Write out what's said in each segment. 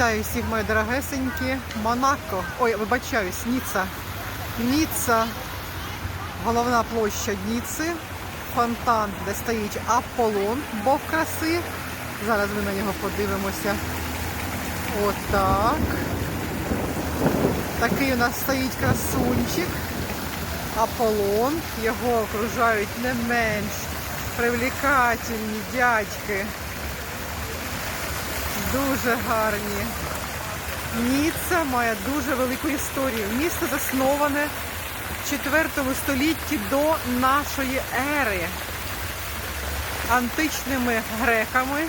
Вітаю всіх, мої дорогесенькі. Монако. Ой, вибачаюсь, Ніца. Ніца. Головна площа Ніци. Фонтан, де стоїть Аполлон, Бог краси. Зараз ми на нього подивимося. Отак. Такий у нас стоїть красунчик. Аполлон. Його окружають не менш привлекательні дядьки. Дуже гарні. Ніцца має дуже велику історію. Місто засноване в 4 столітті до нашої ери античними греками.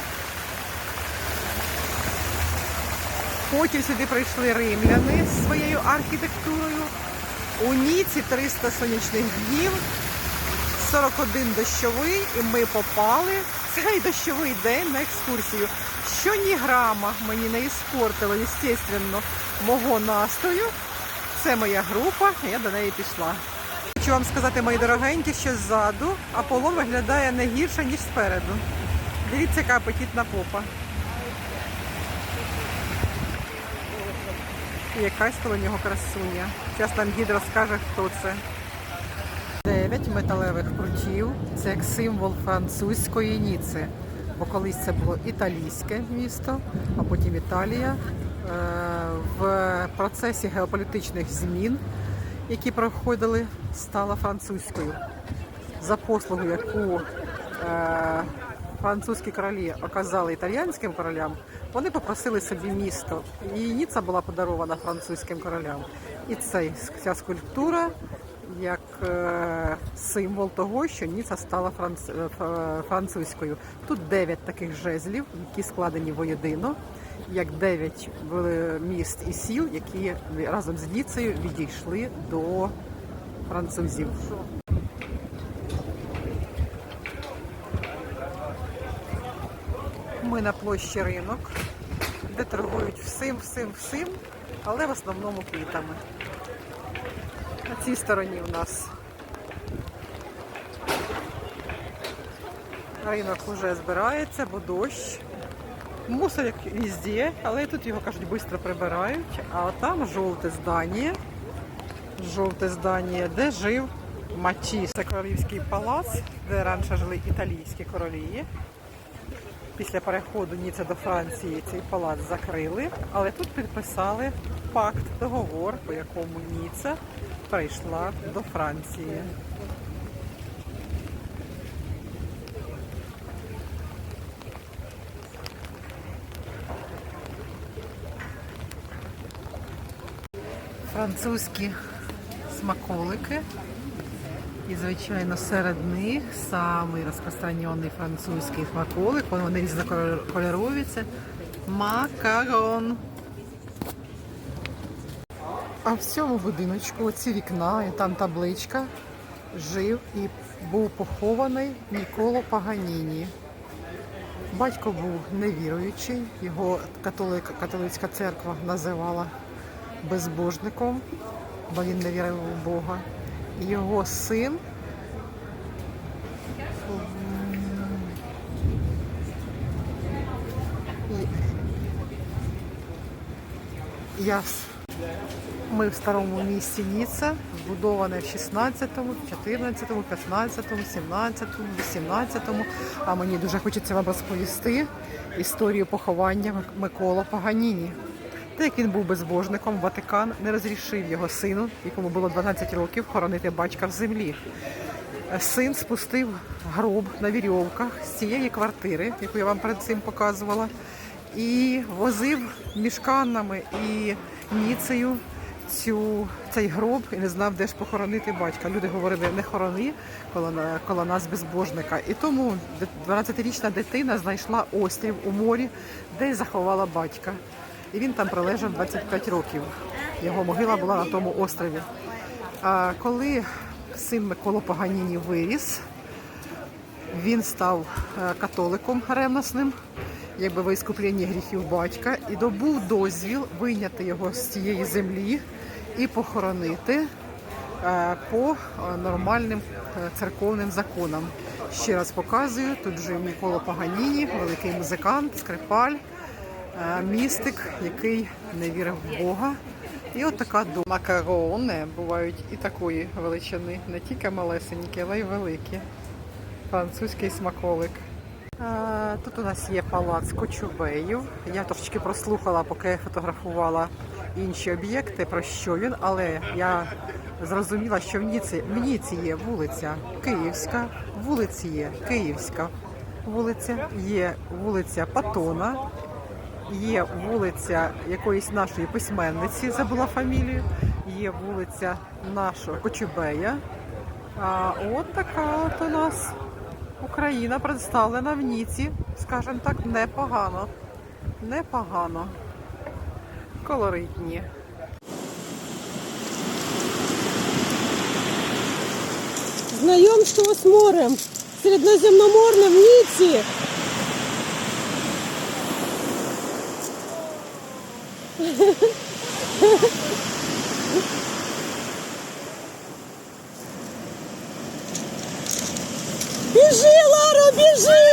Потім сюди прийшли римляни з своєю архітектурою. У Ніці 300 сонячних днів, 41 дощовий, і ми попали в цей дощовий день на екскурсію. Що ні грама мені не іспортило, естественно, мого настрою. Це моя група, я до неї пішла. Хочу вам сказати, мої дорогенькі, що ззаду Аполлон виглядає не гірше, ніж спереду. Дивіться, яка апетитна попа. І якась коло нього красуня. Зараз нам гід розкаже, хто це. Дев'ять металевих прутів. Це як символ французької Ніци. Бо колись це було італійське місто, а потім Італія. Е, В процесі геополітичних змін, які проходили, стала французькою. За послугу, яку е, французькі королі оказали італійським королям, вони попросили собі місто. І Ніца була подарована французьким королям. І ця скульптура як символ того, що Ніца стала франц, е, французькою. Тут дев'ять таких жезлів, які складені воєдино, як дев'ять е, міст і сіл, які разом з Ніцею відійшли до французів. Ми на площі ринок, де торгують всім, всім, всім, але в основному квітами. На цій стороні у нас ринок вже збирається, бо дощ. Мусор як везде, але тут його кажуть швидко прибирають. А там жовте здання. Жовте здання, де жив Матіс. Це королівський палац, де раніше жили італійські королі. Після переходу Ніци до Франції цей палац закрили, але тут підписали пакт, договор, по якому Ніца прийшла до Франції. Французькі смаколики. І, звичайно, серед них самий розпространений французький смаколик, вони різнокольорові, це макарон. А в цьому будиночку, оці вікна, і там табличка, жив і був похований Ніколо Паганіні. Батько був невіруючий, його католик, католицька церква називала безбожником, бо він не вірив у Бога. Його син Я ми в старому місті Ніцца, збудоване в 16-му, 14-му, 15-му, 17-му, 18-му. А мені дуже хочеться вам розповісти історію поховання Микола Паганіні. Так як він був безбожником, Ватикан не розрішив його сину, якому було 12 років, хоронити батька в землі. Син спустив гроб на вірьовках з цієї квартири, яку я вам перед цим показувала, і возив мішканами і ніцею цю, цей гроб і не знав, де ж похоронити батька. Люди говорили, не хорони коло, коло нас безбожника. І тому 12-річна дитина знайшла острів у морі, де заховала батька. І він там пролежав 25 років. Його могила була на тому острові. А коли син Микола Паганіні виріс, він став е, католиком ревносним, якби в іскупленні гріхів батька, і добув дозвіл вийняти його з цієї землі і похоронити е, по е, нормальним е, церковним законам. Ще раз показую, тут жив Микола Паганіні, великий музикант, скрипаль. містик, який не вірив в Бога. І от така ду- макарони бувають і такої величини, не тільки малесенькі, але й великі. Французький смаколик. Тут у нас є палац Кочубеїв. Я трошечки прослухала, поки фотографувала інші об'єкти, про що він, але я зрозуміла, що в Ніці, в Ніці є вулиця Київська, вулиці є Київська вулиця, є вулиця Патона, є вулиця якоїсь нашої письменниці, забула фамілію, є вулиця нашого Кочубея. А от така от у нас Україна представлена в Ніці, скажімо так, непогано. Непогано. Колоритні. Знайомство з морем. Середземноморне в Ніці. Біжи, Ларо, біжи!